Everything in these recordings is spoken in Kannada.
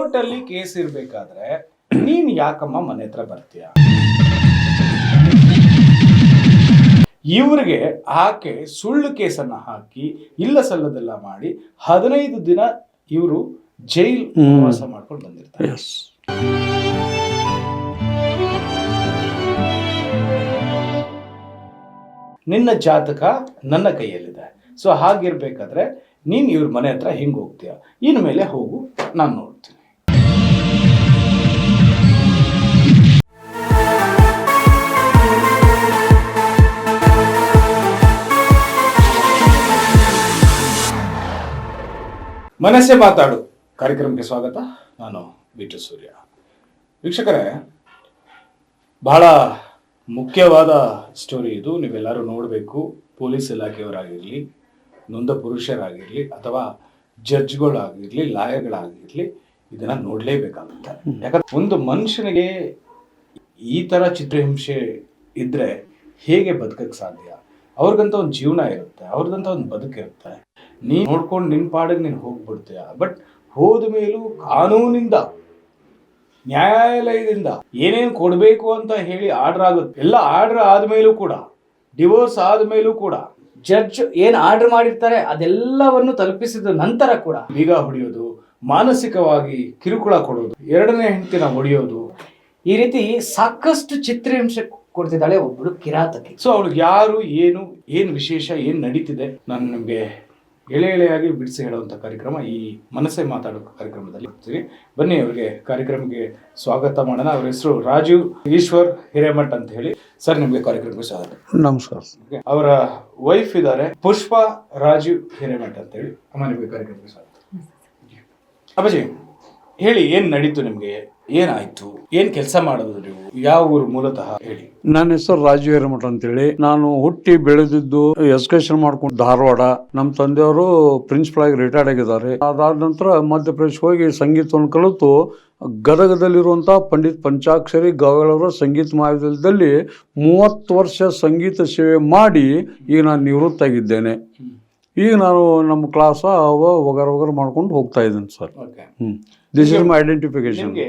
ಕೋರ್ಟ್ ಅಲ್ಲಿ ಕೇಸ್ ಇರಬೇಕಾದ್ರೆ ನೀನ್ ಯಾಕಮ್ಮ ಮನೆ ಹತ್ರ ಬರ್ತೀಯ? ಇವ್ರಿಗೆ ಆಕೆ ಸುಳ್ಳು ಕೇಸನ್ನ ಹಾಕಿ ಇಲ್ಲ ಸಲ್ಲದೆಲ್ಲ ಮಾಡಿ ಹದಿನೈದು ದಿನ ಇವರು ಜೈಲ್ ವಾಸ ಮಾಡ್ಕೊಂಡು ಬಂದಿರ್ತಾರೆ. ನಿನ್ನ ಜಾತಕ ನನ್ನ ಕೈಯಲ್ಲಿದೆ. ಸೊ ಹಾಗಿರ್ಬೇಕಾದ್ರೆ ನೀನ್ ಇವ್ರ ಮನೆ ಹತ್ರ ಹಿಂಗ್ ಹೋಗ್ತೀಯ? ಇನ್ಮೇಲೆ ಹೋಗು ನಾನು ಮನಸ್ಸೇ ಮಾತಾಡು. ಕಾರ್ಯಕ್ರಮಕ್ಕೆ ಸ್ವಾಗತ. ನಾನು ಬಿಟು ಸೂರ್ಯ. ವೀಕ್ಷಕರೇ ಬಹಳ ಮುಖ್ಯವಾದ ಸ್ಟೋರಿ ಇದು. ನೀವೆಲ್ಲರೂ ನೋಡಬೇಕು. ಪೊಲೀಸ್ ಇಲಾಖೆಯವರಾಗಿರಲಿ ನೊಂದ ಪುರುಷರಾಗಿರಲಿ ಅಥವಾ ಜಡ್ಜ್ಗಳಾಗಿರಲಿ ಲಾಯರ್ಗಳಾಗಿರಲಿ ಇದನ್ನ ನೋಡಲೇಬೇಕಾಗುತ್ತೆ. ಯಾಕಂದ್ರೆ ಒಂದು ಮನುಷ್ಯನಿಗೆ ಈ ಥರ ಚಿತ್ರಹಿಂಸೆ ಇದ್ರೆ ಹೇಗೆ ಬದುಕಕ್ಕೆ ಸಾಧ್ಯ? ಅವ್ರಿಗಂತ ಒಂದು ಜೀವನ ಇರುತ್ತೆ, ಅವ್ರಿಗಂತ ಒಂದು ಬದುಕಿರುತ್ತೆ ನೀನು ನೋಡ್ಕೊಂಡು ನಿನ್ನ ಪಾಡಿಗೆ ನೀನು ಹೋಗ್ಬಿಡ್ತೀಯ. ಬಟ್ ಹೋದ ಮೇಲೂ ಕಾನೂನಿಂದ, ನ್ಯಾಯಾಲಯದಿಂದ ಏನೇನು ಕೊಡಬೇಕು ಅಂತ ಹೇಳಿ ಆರ್ಡರ್ ಆಗುತ್ತೆ. ಎಲ್ಲ ಆರ್ಡರ್ ಆದಮೇಲೂ ಕೂಡ, ಡಿವೋರ್ಸ್ ಆದಮೇಲೂ ಕೂಡ, ಜಡ್ಜ್ ಏನು ಆರ್ಡರ್ ಮಾಡಿರ್ತಾರೆ ಅದೆಲ್ಲವನ್ನು ತಲುಪಿಸಿದ ನಂತರ ಕೂಡ ಬೀಗ ಹೊಡೆಯೋದು, ಮಾನಸಿಕವಾಗಿ ಕಿರುಕುಳ ಕೊಡೋದು, ಎರಡನೇ ಹೆಂಡತಿನ ಹೊಡೆಯೋದು. ಈ ರೀತಿ ಸಾಕಷ್ಟು ಚಿತ್ರಹಿಂಸೆ ಕೊಡ್ತಿದ್ದಾಳೆ ಒಬ್ಬಳು ಕಿರಾತಕಿ. ಸೊ ಅವಳಿಗೆ ಯಾರು ಏನು ಏನು ವಿಶೇಷ ಏನು ನಡೀತಿದೆ ನಾನು ನಿಮಗೆ ಎಳೆ ಎಳೆಯಾಗಿ ಬಿಡಿಸಿ ಹೇಳುವಂಥ ಕಾರ್ಯಕ್ರಮ ಈ ಮನಸ್ಸೇ ಮಾತಾಡೋ ಕಾರ್ಯಕ್ರಮದಲ್ಲಿ ಹೋಗ್ತೀವಿ ಬನ್ನಿ ಅವರಿಗೆ ಕಾರ್ಯಕ್ರಮಕ್ಕೆ ಸ್ವಾಗತ ಮಾಡೋಣ. ಅವ್ರ ಹೆಸರು ರಾಜೀವ್ ಈಶ್ವರ್ ಹಿರೇಮಠ್ ಅಂತ ಹೇಳಿ. ಸರ್ ನಿಮಗೆ ಕಾರ್ಯಕ್ರಮಕ್ಕೆ ಸ್ವಾಗತ. ನಮಸ್ಕಾರ. ಅವರ ವೈಫ್ ಇದ್ದಾರೆ ಪುಷ್ಪ ರಾಜೀವ್ ಹಿರೇಮಠ್ ಅಂತ ಹೇಳಿ. ಅಮ್ಮ ನಿಮಗೆ ಕಾರ್ಯಕ್ರಮಕ್ಕೆ ಸ್ವಾಗತ. ಅಪ್ಪಾಜಿ ಹೇಳಿ ಏನು ನಡೀತು ನಿಮ್ಗೆ? ಏನಾಯ್ತು? ಏನ್ ಕೆಲಸ ಮಾಡೋದು ನೀವು? ಯಾವ ಊರು ಮೂಲತಃ ಹೇಳಿ. ನನ್ನ ಹೆಸರು ರಾಜು ಹಿರೇಮಠ ಅಂತೇಳಿ. ನಾನು ಹುಟ್ಟಿ ಬೆಳೆದಿದ್ದು ಎಜುಕೇಶನ್ ಮಾಡ್ಕೊಂಡು ಧಾರವಾಡ. ನಮ್ಮ ತಂದೆಯವರು ಪ್ರಿನ್ಸಿಪಲ್ ಆಗಿ ರಿಟೈರ್ಡ್ ಆಗಿದ್ದಾರೆ. ಅದಾದ ನಂತರ ಮಧ್ಯಪ್ರದೇಶ ಹೋಗಿ ಸಂಗೀತವನ್ನು ಕಲಿತು ಗದಗದಲ್ಲಿರುವಂಥ ಪಂಡಿತ್ ಪಂಚಾಕ್ಷರಿ ಗವಾಳವರ ಸಂಗೀತ ಮಹಾವಿದ್ಯಾಲಯದಲ್ಲಿ ಮೂವತ್ತು ವರ್ಷ ಸಂಗೀತ ಸೇವೆ ಮಾಡಿ ಈಗ ನಾನು ನಿವೃತ್ತ ಆಗಿದ್ದೇನೆ ಈಗ ನಾನು ನಮ್ಮ ಕ್ಲಾಸ ಅವ ಒಗರ ಒಗರ ಮಾಡ್ಕೊಂಡು ಹೋಗ್ತಾ ಇದ್ದೀನಿ sir okay this is my identification ನಿಮ್ಗೆ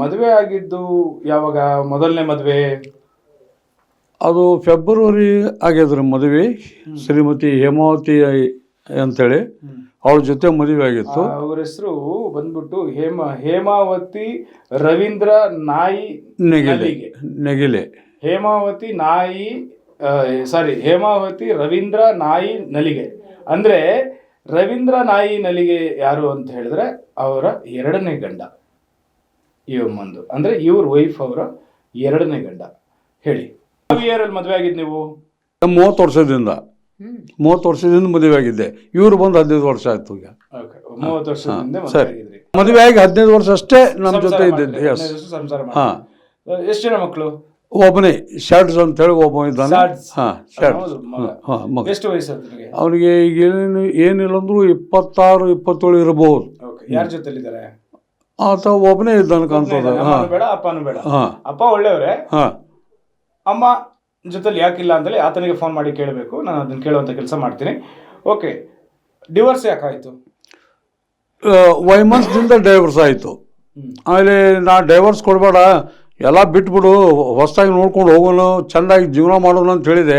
ಮದುವೆ ಆಗಿದ್ದು ಯಾವಾಗ? ಮೊದಲನೇ ಮದುವೆ? ಅದು ಫೆಬ್ರವರಿ ಆಗ್ಯದ್ರಿ ಮದುವೆ. ಶ್ರೀಮತಿ ಹೇಮಾವತಿ ಅಂತೇಳಿ. ಅವಳ ಜೊತೆ ಮದುವೆ ಆಗಿತ್ತು. ಅವ್ರ ಹೆಸರು ಬಂದ್ಬಿಟ್ಟು ಹೇಮ ಹೇಮಾವತಿ ರವೀಂದ್ರ ನಾಯಿ ನೆಗಿಲೆ. ನೆಗಿಲೆ. ಹೇಮಾವತಿ ನಾಯಿ ಸಾರಿ ಹೇಮಾವತಿ ರವೀಂದ್ರ ನಾಯಿ ನಲಿಗೆ. ಅಂದ್ರೆ ರವೀಂದ್ರ ನಾಯಿ ನಲಿಗೆ ಯಾರು ಅಂತ ಹೇಳಿದ್ರೆ ಅವರ ಎರಡನೇ ಗಂಡ. ಇವಮ್ಮಂದು ಅಂದ್ರೆ ಇವ್ರ ವೈಫ್ ಅವರ ಎರಡನೇ ಗಂಡ. ಹೇಳಿ. ಯಾವ ಇಯರ್ ಅಲ್ಲಿ ಮದುವೆ ಆಗಿದ್ದು ನೀವು? ಮೂವತ್ತು ವರ್ಷದಿಂದ. ಮೂವತ್ತು ವರ್ಷದಿಂದ ಮದುವೆ ಆಗಿದ್ದೆ. ಇವರು ಬಂದು ಹದಿನೈದು ವರ್ಷ ಆಯ್ತು ಈಗ. ಮೂವತ್ತು ವರ್ಷದಿಂದ ಮದುವೆ ಸರಿ. ಮದುವೆ ಆಗಿ ಹದಿನೈದು ವರ್ಷ ಅಷ್ಟೇ ನಮ್ಮ ಜೊತೆ ಸಂಸಾರ ಇದ್ದಿದ್ದು ಎಸ್ ಸಂಸಾರ ಹಾಂ. ಎಷ್ಟು ಜನ ಮಕ್ಕಳು ಒಬ್ಬನೇ ಶರ್ಟ್ಸ್ ಅಂತ ಹೇಳಿ ಒಬ್ಬ ಇದ್ದಾನೆ. ಹಾ ಶರ್ಟ್ಸ್ ಮಗ. ಹಾ ಎಷ್ಟು ವಯಸ್ಸು ಅವನಿಗೆ ಈಗ ಏನು ಏನಿಲ್ಲ ಅಂದ್ರೂ ಇಪ್ಪತ್ತಾರು ಇಪ್ಪತ್ತೇಳು ಇರಬಹುದು ಓಕೆ ಯಾರ ಜೊತೆಲಿದ್ದಾರೆ? ಆತ ಒಬ್ಬನೇ ಇದ್ದಾನೆ ಕಾಣ್ತದ. ಹಾ. ಬೇಡ ಅಪ್ಪನೂ ಬೇಡ. ಹಾಂ. ಅಪ್ಪ ಒಳ್ಳೆಯವರೇ? ಹಾಂ. ಅಮ್ಮ ಜೊತೆಲಿ ಯಾಕಿಲ್ಲ ಅಂತೇಳಿ ಆತನಿಗೆ ಫೋನ್ ಮಾಡಿ ಕೇಳಬೇಕು. ನಾನು ಅದನ್ನು ಕೇಳುವಂತ ಕೆಲಸ ಮಾಡ್ತೀನಿ. ಓಕೆ ಡಿವೋರ್ಸ್ ವೈ ವೈಮನ್ಸ್ದಿಂದ ಡೈವರ್ಸ್ ಆಯಿತು. ಆಮೇಲೆ ನಾ ಡೈವರ್ಸ್ ಕೊಡಬೇಡ. ಎಲ್ಲ ಬಿಟ್ಬಿಡು ಹೊಸದಾಗಿ ನೋಡ್ಕೊಂಡು ಹೋಗೋಣ ಚೆಂದಾಗಿ ಜೀವನ ಮಾಡೋಣ ಅಂತ ಹೇಳಿದೆ.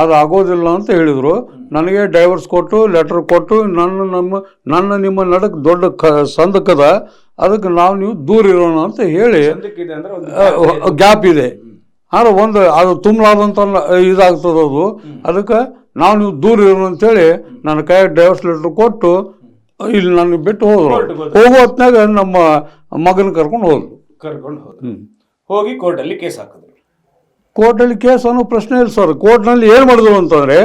ಅದು ಆಗೋದಿಲ್ಲ ಅಂತ ಹೇಳಿದರು. ನನಗೆ ಡೈವರ್ಸ್ ಕೊಟ್ಟು ಲೆಟರ್ ಕೊಟ್ಟು ನನ್ನ ನಮ್ಮ ನನ್ನ ನಿಮ್ಮ ನಡಕ್ ದೊಡ್ಡ ಕ ಸಂದಕದ ಅದಕ್ಕೆ ನಾವು ನೀವು ದೂರ ಇರೋಣ ಅಂತ ಹೇಳಿ ಗ್ಯಾಪ್ ಇದೆ. ಆದ್ರೆ ಒಂದು ಅದು ತುಂಬಲಾದಂಥ ಇದಾಗ್ತದೆ ಅದು. ಅದಕ್ಕೆ ನಾವು ನೀವು ದೂರ ಇರೋಣ ಅಂತೇಳಿ ನನ್ನ ಕೈ ಡೈವರ್ಸ್ ಲೆಟರ್ ಕೊಟ್ಟು ಇಲ್ಲಿ ನನಗೆ ಬಿಟ್ಟು ಹೋದ್ರು. ಹೋಗೋ ಹೊತ್ನಾಗ ನಮ್ಮ ಮಗನ ಕರ್ಕೊಂಡು ಹೋದ್ರು. ಕರ್ಕೊಂಡು ಹೋದ್ರು. ಹೋಗಿ ಕೋರ್ಟಲ್ಲಿ ಕೇಸ್ ಹಾಕಿದ್ರು. ಕೋರ್ಟಲ್ಲಿ ಕೇಸ್ ಅನ್ನೋ ಪ್ರಶ್ನೆ ಇಲ್ಲ ಸರ್. ಕೋರ್ಟ್ನಲ್ಲಿ ಏನು ಮಾಡಿದ್ರು ಅಂತಂದರೆ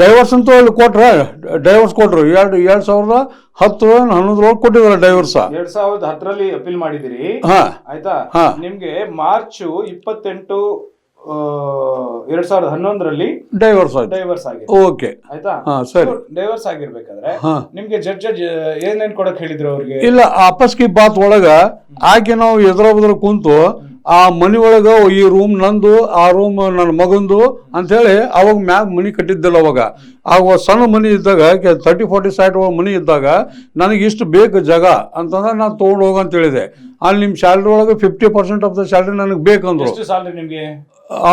ಡೈವರ್ಸ್ ಅಂತ ಅಲ್ಲಿ ಕೊಟ್ರ ಡೈವರ್ಸ್ ಕೊಟ್ಟರು ಎರಡು ಎರಡು ಸಾವಿರದ ಹತ್ತು ಹನ್ನೊಂದರೊಳಗೆ ಕೊಟ್ಟಿದ್ದಾರೆ ಡೈವರ್ಸ್ ಎರಡ್ ಸಾವಿರದ ಹತ್ತರಲ್ಲಿ ಅಪೀಲ್ ಮಾಡಿದಿರಿ ಹಾಂ. ಆಯ್ತಾ? ನಿಮಗೆ ನಿಮ್ಗೆ ಮಾರ್ಚ್ ಇಪ್ಪತ್ತೆಂಟು ಎರಡ್ ಸಾವಿರದ ಹನ್ನೊಂದರಲ್ಲಿ ಡೈವರ್ಸ್ ಆಯ್ತು. ಡೈವರ್ಸ್ ಆಗಿದೆ ಓಕೆ ಆಯ್ತಾ? ಹಾಂ ಸರಿ. ಡೈವರ್ಸ್ ಆಗಿರ್ಬೇಕಾದ್ರೆ ನಿಮಗೆ ನಿಮ್ಗೆ ಜಡ್ಜ್ ಏನೇನ್ ಕೊಡಕ್ ಹೇಳಿದ್ರು ಅವ್ರಿಗೆ? ಇಲ್ಲ ಅಪಸ್ಕಿ ಬಾತ್ ಒಳಗ ಆಕೆ ನಾವು ಎದುರ ಬದ್ರ ಕುಂತು ಆ ಮನಿ ಒಳಗ ಈ ರೂಮ್ ನಂದು ಆ ರೂಮ್ ನನ್ನ ಮಗಂದು ಅಂತೇಳಿ ಅವಾಗ ಮ್ಯಾಗ ಮನಿ ಕಟ್ಟಿದ್ದಿಲ್ಲ ಅವಾಗ. ಆಗ ಸಣ್ಣ ಮನಿ ಇದ್ದಾಗ ತರ್ಟಿ ಫಾರ್ಟಿ ಸೈಟ್ ಮನಿ ಇದ್ದಾಗ ನನಗೆ ಇಷ್ಟು ಬೇಕು ಜಾಗ ಅಂತಂದ್ರೆ ನಾನು ತೊಗೊಂಡು ಹೋಗಂತ ಹೇಳಿದೆ. ಅಲ್ಲಿ ನಿಮ್ಮ ಸ್ಯಾಲ್ರಿ ಒಳಗೆ fifty percent of the salary ನನಗೆ ಬೇಕಂದ್ರು. ಎಷ್ಟು ಸಾಲರಿ ನಿಮ್ಗೆ?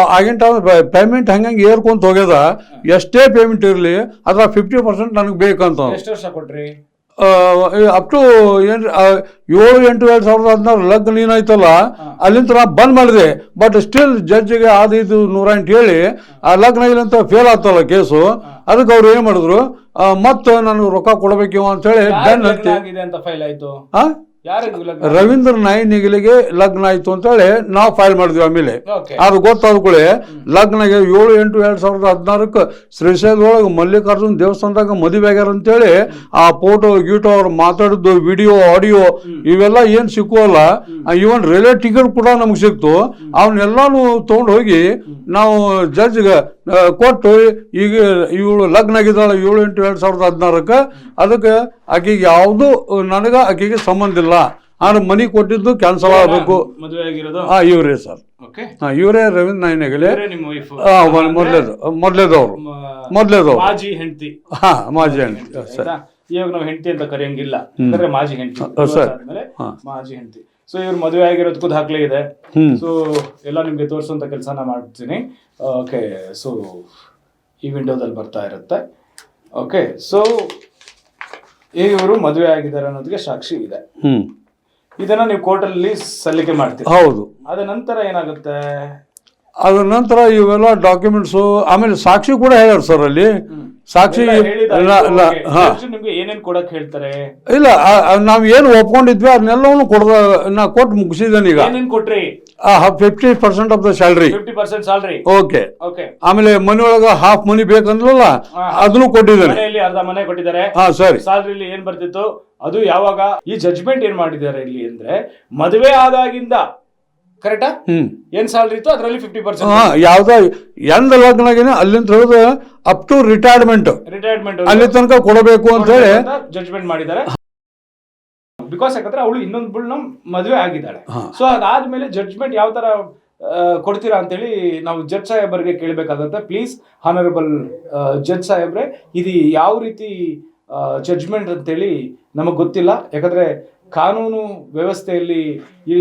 ಆಗಿನ ಟೈಮ್ ಪೇಮೆಂಟ್ ಹಂಗಂಗೆ ಏರ್ಕೊಂತ ಹೋಗ್ಯದ ಎಷ್ಟೇ ಪೇಮೆಂಟ್ ಇರಲಿ ಅದ್ರ ಫಿಫ್ಟಿ ಪರ್ಸೆಂಟ್ ನನಗೆ ಬೇಕಂತ ಎಷ್ಟು ವರ್ಷ ಕೊಟ್ರಿ? ಅಪ್ ಟು ಏನು ಏಳು ಎಂಟು ಎರಡು ಸಾವಿರದ ಹದಿನಾರು ಲಗ್ನ ಏನಾಯ್ತಲ್ಲ ಅಲ್ಲಿಂದ ನಾ ಬಂದ್ ಮಾಡಿದೆ. ಬಟ್ ಸ್ಟಿಲ್ ಜಡ್ಜಿಗೆ ಅದು ಇದು ನೂರ ಎಂಟು ಹೇಳಿ ಆ ಲಗ್ನ ಇಲ್ಲ ಅಂತ ಫೇಲ್ ಆಗ್ತಲ್ಲ ಕೇಸು ಅದಕ್ಕೆ ಅವ್ರು ಏನು ಮಾಡಿದ್ರು ಮತ್ತೆ ನನಗೆ ರೊಕ್ಕ ಕೊಡಬೇಕಿವ ಅಂತೇಳಿ ಹೇಳಿ ಬೆನ್ ಹತ್ತಿ ಅಂತ ಲಗ್ನ ರವೀಂದ್ರ ನಾಯಿ ನಿಗಲಿಗೆ ಲಗ್ನ ಆಯ್ತು ಅಂತೇಳಿ ನಾವು ಫೈಲ್ ಮಾಡಿದ್ವಿ ಆಮೇಲೆ. ಅದು ಗೊತ್ತಾದ ಕೂಡಲೇ ಲಗ್ನಗೆ ಏಳು ಎಂಟು ಎರಡ್ ಸಾವಿರದ ಹದಿನಾರಕ್ಕೆ ಶ್ರೀಶೈಲದೊಳಗೆ ಮಲ್ಲಿಕಾರ್ಜುನ್ ದೇವಸ್ಥಾನದಾಗ ಮದುವೆ ಆಗ್ಯಾರ ಅಂತೇಳಿ ಆ ಫೋಟೋ ಗೀಟೋ ಅವ್ರು ಮಾತಾಡಿದ್ದು ವಿಡಿಯೋ ಆಡಿಯೋ ಇವೆಲ್ಲ ಏನು ಸಿಕ್ಕುವಲ್ಲ ಇವನ್ ರೈಲ್ವೆ ಟಿಕೆಟ್ ಕೂಡ ನಮ್ಗೆ ಸಿಕ್ತು. ಅವನ್ನೆಲ್ಲಾನು ತೊಗೊಂಡು ಹೋಗಿ ನಾವು ಜಡ್ಜ್ಗೆ ಕೊಟ್ಟು ಈಗ ಇವಳು ಲಗ್ನ ಆಗಿದ್ದಾಳೆ ಏಳು ಎಂಟು ಎರಡ್ ಸಾವಿರದ ಹದಿನಾರಕ್ಕೆ ಅದಕ್ಕೆ ಆಕೆಗೆ ಯಾವುದು ನನಗೆ ಆಕೆಗೆ ಸಂಬಂಧ ಇಲ್ಲ. ಆದ್ರೆ ಮನಿ ಕೊಟ್ಟಿದ್ದು ಕ್ಯಾನ್ಸಲ್ ಆಗಬೇಕು. ಇವರೇ ಸರ್. ಇವರೇ ರವೀಂದ್ರ ನಾಯಿನಗಲೆ ಮೊದ್ಲೇದು ಮೊದಲೇದವ್ರು. ಮೊದಲೇದವ್ರು. ಮಾಜಿ ಹೆಂಡತಿ. ಹಾ ಮಾಜಿ ಹೆಂಡತಿ. ಸರ್. ಇವಾಗ ನಾವು ಹೆಂಡತಿ ಅಂತ ಕರೆಯಂಗಿಲ್ಲ. ಅಂದ್ರೆ ಮಾಜಿ ಹೆಂಡತಿ. ಸರ್. ಮಾಜಿ ಹೆಂಡತಿ. ಸೊ ಇವ್ರು ಮದುವೆ ಆಗಿರೋದಕ್ಕೂ ದಾಖಲೆ ಇದೆ. ಸೊ ಎಲ್ಲ ನಿಮ್ಗೆ ತೋರಿಸುವಂತ ಕೆಲಸನ ಮಾಡ್ತೀನಿ. ಓಕೆ ಸೊ ಈ ವಿಂಡೋದಲ್ಲಿ ಬರ್ತಾ ಇರುತ್ತೆ. ಓಕೆ ಸೊ ಇವರು ಮದುವೆ ಆಗಿದ್ದಾರೆ ಅನ್ನೋದಕ್ಕೆ ಸಾಕ್ಷಿ ಇದೆ. ಹ್ಮ್. ಇದನ್ನ ನೀವು ಕೋರ್ಟಲ್ಲಿ ಸಲ್ಲಿಕೆ ಮಾಡ್ತೀರಿ. ಹೌದು. ಅದ ನಂತರ ಏನಾಗುತ್ತೆ? ಅದ್ರ ನಂತರ ಇವೆಲ್ಲ ಡಾಕ್ಯುಮೆಂಟ್ಸು ಆಮೇಲೆ ಸಾಕ್ಷಿ ಕೂಡ ಹೇಳ್ಯಾರ ಸರ್ ಅಲ್ಲಿ. ಸಾಕ್ಷಿ ಇಲ್ಲ ಇಲ್ಲ. ಹಾ. ನಿಮ್ಗೆ ಏನೇನ್ ಕೊಡಕ್ ಹೇಳ್ತಾರೆ? ಇಲ್ಲ ನಾವು ಏನು ಒಪ್ಕೊಂಡಿದ್ವಿ ಅದನ್ನೆಲ್ಲವನ್ನು ಕೊಡ್ದ ನಾ ಕೊಟ್ಟು ಮುಗಿಸಿದ್ದೇನೆ ಈಗ. ಏನೇನ್ ಕೊಟ್ರಿ? Fifty percent of the salary fifty percent salary okay. Okay. ಆಮೇಲೆ ಮನೆ ಒಳಗೆ ಹಾಫ್ ಮನಿ ಬೇಕಂದ್ರಲ್ಲ. ಅದನ್ನು ಕೊಟ್ಟಿದ್ದೇನೆ. ಮನೆಯಲ್ಲಿ ಅರ್ಧ ಮನೆ ಕೊಟ್ಟಿದ್ದಾರೆ. ಹಾ ಸರಿ. ಸ್ಯಾಲ್ರಿಲಿ ಏನ್ ಬರ್ತಿತ್ತು? ಅದು ಯಾವಾಗ ಈ ಜಜ್ಮೆಂಟ್ ಏನ್ ಮಾಡಿದ್ದಾರೆ ಇಲ್ಲಿ ಅಂದ್ರೆ ಮದುವೆ ಆದಾಗಿಂದ ಕರೆಕ್ಟಾ ಹ್ಮ್. ಏನ್ ಸ್ಯಾಲ್ರಿ ಇತ್ತು? ಅದರಲ್ಲಿ ಫಿಫ್ಟಿ ಹಾ ಪರ್ಸೆಂಟ್ ಯಾವ್ದ ಎಂದ ಲಗ್ನಾಗಿನ ಅಲ್ಲಿಂದ ಹಿಡಿದು ಅಪ್ ಟು ರಿಟೈರ್ಮೆಂಟ್ ರಿಟೈರ್ಮೆಂಟ್ ಅಲ್ಲಿ ತನಕ ಕೊಡಬೇಕು ಅಂತ ಹೇಳಿ. ಜಡ್ಜ್ಮೆಂಟ್ ಮಾಡಿದ್ದಾರೆ. ಬಿಕಾಸ್ ಯಾಕಂದ್ರೆ ಅವಳು ಇನ್ನೊಂದು ಮದುವೆ ಆಗಿದ್ದಾಳೆ. ಹಾ. ಸೊ ಅದಾದ್ಮೇಲೆ ಜಡ್ಜ್ಮೆಂಟ್ ಯಾವ ತರ ಕೊಡ್ತೀರಾ ಕೊಡ್ತೀರಾ ಅಂತೇಳಿ ನಾವು ಜಡ್ಜ್ ಸಾಹೇಬರಿಗೆ ಕೇಳಬೇಕಾಗುತ್ತೆ. ಪ್ಲೀಸ್ ಹಾನರಬಲ್ ಜಡ್ಜ್ ಸಾಹೇಬ್ರೆ ಇದು ಯಾವ ರೀತಿ ಜಡ್ಜ್ಮೆಂಟ್ ಅಂತೇಳಿ ನಮಗೆ ಗೊತ್ತಿಲ್ಲ. ಯಾಕಂದ್ರೆ ಕಾನೂನು ವ್ಯವಸ್ಥೆಯಲ್ಲಿ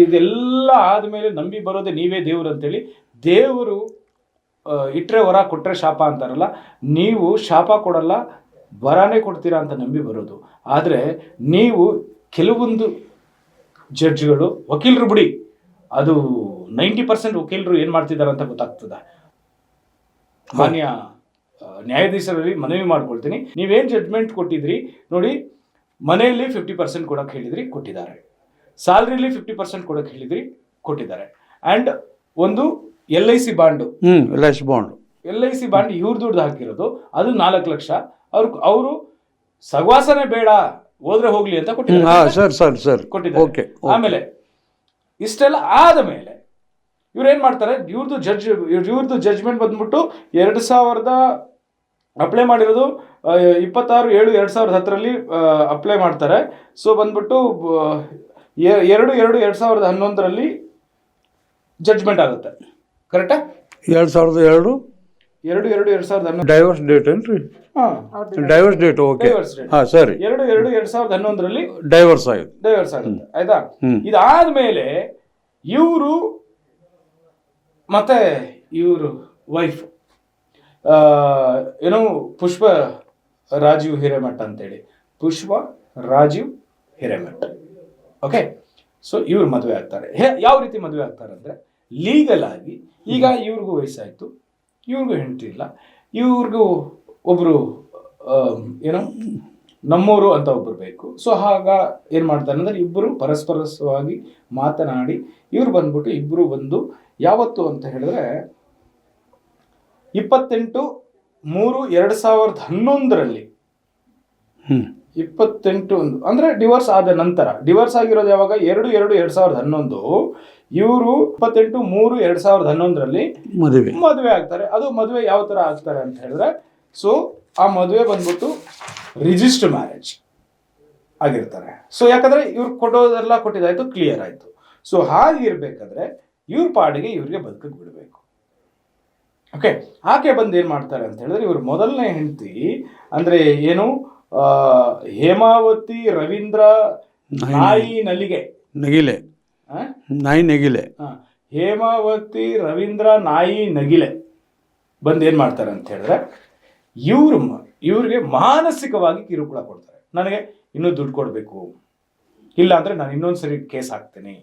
ಇದೆಲ್ಲ ಆದಮೇಲೆ ನಂಬಿ ಬರೋದೇ ನೀವೇ ದೇವರು ಅಂತೇಳಿ ದೇವರು ಇಟ್ಟರೆ ವರ ಕೊಟ್ಟರೆ ಶಾಪ ಅಂತಾರಲ್ಲ, ನೀವು ಶಾಪ ಕೊಡಲ್ಲ, ವರನೇ ಕೊಡ್ತೀರಾ ಅಂತ ನಂಬಿ ಬರೋದು. ಆದರೆ ನೀವು ಕೆಲವೊಂದು ಜಡ್ಜ್ಗಳು, ವಕೀಲರು ಬಿಡಿ. ಅದು ನೈಂಟಿ ಪರ್ಸೆಂಟ್ ವಕೀಲರು ಏನು ಮಾಡ್ತಿದ್ದಾರೆ ಅಂತ ಗೊತ್ತಾಗ್ತದೆ. ಮಾನ್ಯ ನ್ಯಾಯಾಧೀಶರಲ್ಲಿ ಮನವಿ ಮಾಡ್ಕೊಳ್ತೀನಿ. ನೀವೇನು ಜಡ್ಜ್ಮೆಂಟ್ ಕೊಟ್ಟಿದ್ರಿ? ನೋಡಿ ಮನೆಯಲ್ಲಿ ಫಿಫ್ಟಿ ಪರ್ಸೆಂಟ್ ಕೊಡೋಕೆ ಹೇಳಿದ್ರಿ ಕೊಟ್ಟಿದ್ದಾರೆ. ಸ್ಯಾಲ್ರಿಲಿ ಫಿಫ್ಟಿ ಪರ್ಸೆಂಟ್ ಕೊಡೋಕೆ ಹೇಳಿದ್ರಿ ಕೊಟ್ಟಿದ್ದಾರೆ. ಆ್ಯಂಡ್ ಒಂದು L I C bond C bond L I C bond ಇವ್ರ ದುಡ್ಡು ಹಾಕಿರೋದು ಅದು ನಾಲ್ಕು ಲಕ್ಷ. ಅವ್ರು ಅವರು ಸಹವಾಸನೇ ಬೇಡ ಹೋದ್ರೆ ಹೋಗ್ಲಿ ಅಂತ ಕೊಟ್ಟಿದ್ದಾರೆ. Sir sir sir. ಕೊಟ್ಟಿದ್ದಾರೆ. ಓಕೆ ಆಮೇಲೆ ಇಷ್ಟೆಲ್ಲ ಆದ ಮೇಲೆ ಇವ್ರು ಏನ್ ಮಾಡ್ತಾರೆ ಇವ್ರದ್ದು ಜಡ್ಜ್ ಇವ್ರದ್ದು ಜಡ್ಜ್ಮೆಂಟ್ ಬಂದ್ಬಿಟ್ಟು ಎರಡು ಸಾವಿರದ ಅಪ್ಲೈ ಮಾಡಿರೋದು ಇಪ್ಪತ್ತಾರು ಏಳು ಎರಡು ಸಾವಿರದ ಹತ್ತರಲ್ಲಿ ಅಪ್ಲೈ ಮಾಡ್ತಾರೆ. ಸೊ ಬಂದ್ಬಿಟ್ಟು ಎರಡು ಎರಡು ಎರಡು ಸಾವಿರದ ಹನ್ನೊಂದರಲ್ಲಿ ಜಡ್ಜ್ಮೆಂಟ್ ಆಗುತ್ತೆ. ಕರೆಕ್ಟಾ ಎರಡ್ ಸಾವಿರದ ಎರಡು? ಎರಡು ಎರಡು ಎರಡು ಸಾವಿರದ ಹನ್ನೊಂದು. ಡೈವರ್ಸ್ ಡೇಟ್ ಏನ್ರಿ? ಹಾಂ. ಡೈವರ್ಸ್ ಡೇಟ್ ಓಕೆ ಹಾಂ ಹಾ ಸರಿ. ಎರಡು ಎರಡು ಎರಡು ಸಾವಿರದ ಹನ್ನೊಂದರಲ್ಲಿ ಡೈವರ್ಸ್ ಆಯ್ತು ಡೈವರ್ಸ್ ಆಗುತ್ತೆ. ಆಯ್ತಾ? ಇದಾದ ಮೇಲೆ ಇವರು ಮತ್ತೆ ಇವರು ವೈಫ್ ಏನು ಪುಷ್ಪ ರಾಜೀವ್ ಹಿರೇಮಠ ಅಂತೇಳಿ. ಪುಷ್ಪ ರಾಜೀವ್ ಹಿರೇಮಠ. ಓಕೆ ಸೊ ಇವ್ರು ಮದುವೆ ಆಗ್ತಾರೆ. ಹೇ- ಯಾವ ರೀತಿ ಮದುವೆ ಆಗ್ತಾರೆ ಅಂದ್ರೆ ಲೀಗಲ್ ಆಗಿ ಈಗ ಇವ್ರಿಗೂ ವಯಸ್ಸಾಯ್ತು ಇವ್ರಿಗೂ ಹೆಂಡತಿ ಇಲ್ಲ ಇವ್ರಿಗೂ ಒಬ್ಬರು ಏನೋ ನಮ್ಮೂರು ಅಂತ ಒಬ್ರು ಬೇಕು. ಸೊ ಆಗ ಏನು ಮಾಡ್ತಾರೆ ಅಂದ್ರೆ ಇಬ್ಬರು ಪರಸ್ಪರವಾಗಿ ಮಾತನಾಡಿ ಇವ್ರು ಬಂದ್ಬಿಟ್ಟು ಇಬ್ಬರು ಬಂದು ಯಾವತ್ತು ಅಂತ ಹೇಳಿದ್ರೆ ಇಪ್ಪತ್ತೆಂಟು ಮೂರು ಎರಡು ಸಾವಿರದ ಹನ್ನೊಂದರಲ್ಲಿ ಇಪ್ಪತ್ತೆಂಟು ಒಂದು. ಅಂದರೆ ಡಿವೋರ್ಸ್ ಆದ ನಂತರ ಡಿವೋರ್ಸ್ ಆಗಿರೋದು ಯಾವಾಗ? ಎರಡು ಎರಡು ಎರಡು ಸಾವಿರದ ಹನ್ನೊಂದು. ಇವರು ಇಪ್ಪತ್ತೆಂಟು ಮೂರು ಎರಡು ಸಾವಿರದ ಹನ್ನೊಂದರಲ್ಲಿ ಮದುವೆ. ಮದುವೆ ಆಗ್ತಾರೆ. ಅದು ಮದುವೆ ಯಾವ ಥರ ಆಗ್ತಾರೆ ಅಂತ ಹೇಳಿದ್ರೆ ಸೊ ಆ ಮದುವೆ ಬಂದ್ಬಿಟ್ಟು ರಿಜಿಸ್ಟರ್ ಮ್ಯಾರೇಜ್ ಆಗಿರ್ತಾರೆ. ಸೊ ಯಾಕಂದ್ರೆ ಇವ್ರು ಕೊಡೋದೆಲ್ಲ ಕೊಟ್ಟಿದ್ದಾಯ್ತು ಕ್ಲಿಯರ್ ಆಯಿತು. ಸೊ ಹಾಗಿರ್ಬೇಕಾದ್ರೆ ಇವ್ರ ಪಾಡಿಗೆ ಇವರಿಗೆ ಬದುಕಕ್ಕೆ ಬಿಡಬೇಕು. ಓಕೆ ಆಕೆ ಬಂದು ಏನು ಮಾಡ್ತಾರೆ ಅಂತ ಹೇಳಿದ್ರೆ ಇವರು ಮೊದಲನೇ ಹೆಂಡತಿ ಅಂದರೆ ಏನು ಹೇಮಾವತಿ ರವೀಂದ್ರ ನಾಯಿ ನಲಿಗೆ. ನಗಿಲೆ? ನಾಯಿ ನಗಿಲೆ. ಹೇಮಾವತಿ ರವೀಂದ್ರ ನಾಯಿ ನಗಿಲೆ ಬಂದು ಏನು ಮಾಡ್ತಾರೆ ಅಂತ ಹೇಳಿದ್ರೆ ಇವರು ಇವ್ರಿಗೆ ಮಾನಸಿಕವಾಗಿ ಕಿರುಕುಳ ಕೊಡ್ತಾರೆ. ನನಗೆ ಇನ್ನೂ ದುಡ್ಡು ಕೊಡಬೇಕು. ಇಲ್ಲ ಅಂದರೆ ನಾನು ಇನ್ನೊಂದು ಸರಿ ಕೇಸ್ ಹಾಕ್ತೀನಿ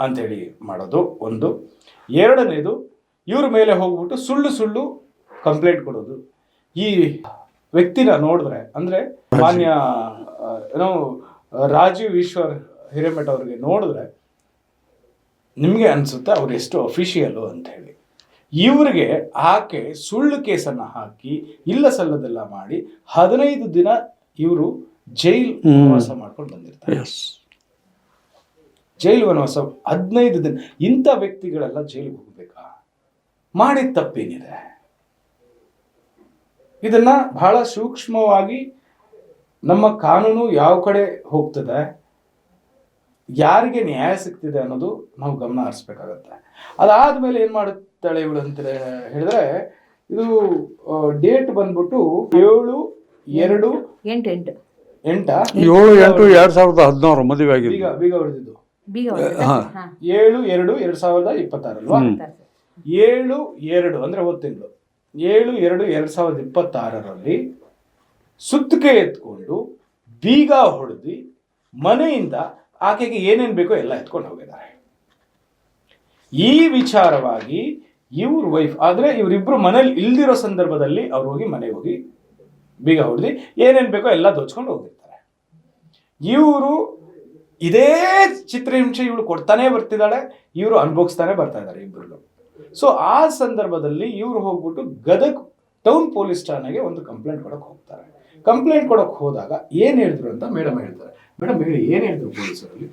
ಅಂಥೇಳಿ ಮಾಡೋದು ಒಂದು. ಎರಡನೇದು ಇವ್ರ ಮೇಲೆ ಹೋಗ್ಬಿಟ್ಟು ಸುಳ್ಳು ಸುಳ್ಳು ಕಂಪ್ಲೇಂಟ್ ಕೊಡೋದು. ಈ ವ್ಯಕ್ತಿನ ನೋಡಿದ್ರೆ ಅಂದರೆ ಮಾನ್ಯ ಏನೋ ರಾಜೀವ್ ಈಶ್ವರ್ ಹಿರೇಮಠ ಅವ್ರಿಗೆ ನೋಡಿದ್ರೆ ನಿಮಗೆ ಅನಿಸುತ್ತೆ ಅವ್ರು ಎಷ್ಟು ಅಫಿಷಿಯಲು ಅಂತ ಹೇಳಿ. ಇವ್ರಿಗೆ ಆಕೆ ಸುಳ್ಳು ಕೇಸನ್ನು ಹಾಕಿ ಇಲ್ಲ ಸಲ್ಲದೆಲ್ಲ ಮಾಡಿ ಹದಿನೈದು ದಿನ ಇವರು ಜೈಲ್ ವನವಾಸ ಮಾಡ್ಕೊಂಡು ಬಂದಿರ್ತಾರೆ. ಜೈಲು ವನವಾಸ ಹದಿನೈದು ದಿನ ಇಂಥ ವ್ಯಕ್ತಿಗಳೆಲ್ಲ ಜೈಲಿಗೆ ಹೋಗ್ಬೇಕಾ? ಮಾಡಿದ ತಪ್ಪೇನಿದೆ. ಇದನ್ನ ಬಹಳ ಸೂಕ್ಷ್ಮವಾಗಿ ನಮ್ಮ ಕಾನೂನು ಯಾವ ಕಡೆ ಹೋಗ್ತದೆ ಯಾರಿಗೆ ನ್ಯಾಯ ಸಿಗ್ತಿದೆ ಅನ್ನೋದು ನಾವು ಗಮನ ಹರಿಸ್ಬೇಕಾಗತ್ತೆ. ಅದಾದ್ಮೇಲೆ ಏನ್ ಮಾಡುತ್ತಾಳೆ ಇವಳು ಅಂತ ಹೇಳಿದ್ರೆ ಇದು ಡೇಟ್ ಬಂದ್ಬಿಟ್ಟು ಏಳು ಎರಡು ಎಂಟು ಎಂಟು. ಎಂಟ? ಏಳು ಎಂಟು ಎರಡ್ ಸಾವಿರದ ಹದಿನಾರು ಮದುವೆ ಆಗಿದೆ ಬೀಗ ಬೀಗ ಹೊಡೆದಿದ್ದು. ಏಳು ಎರಡು ಎರಡ್ ಸಾವಿರದ ಇಪ್ಪತ್ತಾರಲ್ವಾ. ಏಳು ಎರಡು, ಅಂದ್ರೆ ಹೊತ್ತಿಂದು ಏಳು ಎರಡು ಎರಡ್ ಸಾವಿರದ ಇಪ್ಪತ್ತಾರರಲ್ಲಿ ಸುತ್ತಿಗೆ ಎತ್ಕೊಂಡು ಬೀಗ ಹೊಡೆದು ಮನೆಯಿಂದ ಆಕೆಗೆ ಏನೇನು ಬೇಕೋ ಎಲ್ಲ ಎತ್ಕೊಂಡು ಹೋಗಿದ್ದಾರೆ. ಈ ವಿಚಾರವಾಗಿ ಇವ್ರ ವೈಫ್ ಆದ್ರೆ ಇವರಿಬ್ಬರು ಮನೇಲಿ ಇಲ್ದಿರೋ ಸಂದರ್ಭದಲ್ಲಿ ಅವ್ರು ಹೋಗಿ ಮನೆಗೆ ಹೋಗಿ ಬೀಗ ಹೊಡೆದು ಏನೇನು ಬೇಕೋ ಎಲ್ಲ ದೋಚ್ಕೊಂಡು ಹೋಗಿರ್ತಾರೆ. ಇವರು ಇದೇ ಚಿತ್ರಹಿಂಸೆ ಇವಳು ಕೊಡ್ತಾನೆ ಬರ್ತಿದ್ದಾಳೆ, ಇವರು ಅನುಭವಿಸ್ತಾನೆ ಬರ್ತಾ ಇದ್ದಾರೆ ಇಬ್ಬರು ಸೊ ಆ ಸಂದರ್ಭದಲ್ಲಿ ಇವರು ಹೋಗ್ಬಿಟ್ಟು ಗದಗ್ ಟೌನ್ ಪೊಲೀಸ್ ಠಾಣೆಗೆ ಒಂದು ಕಂಪ್ಲೇಂಟ್ ಕೊಡಕ್ಕೆ ಹೋಗ್ತಾರೆ. ಕಂಪ್ಲೇಂಟ್ ಕೊಡಕ್ಕೆ ಹೋದಾಗ ಏನು ಹೇಳಿದ್ರು ಅಂತ ಮೇಡಮ್ ಹೇಳ್ತಾರೆ. ಮೇಡಮ್, ಹೇಳಿ, ಏನು ಹೇಳಿದ್ರು ಪೊಲೀಸರಲ್ಲಿ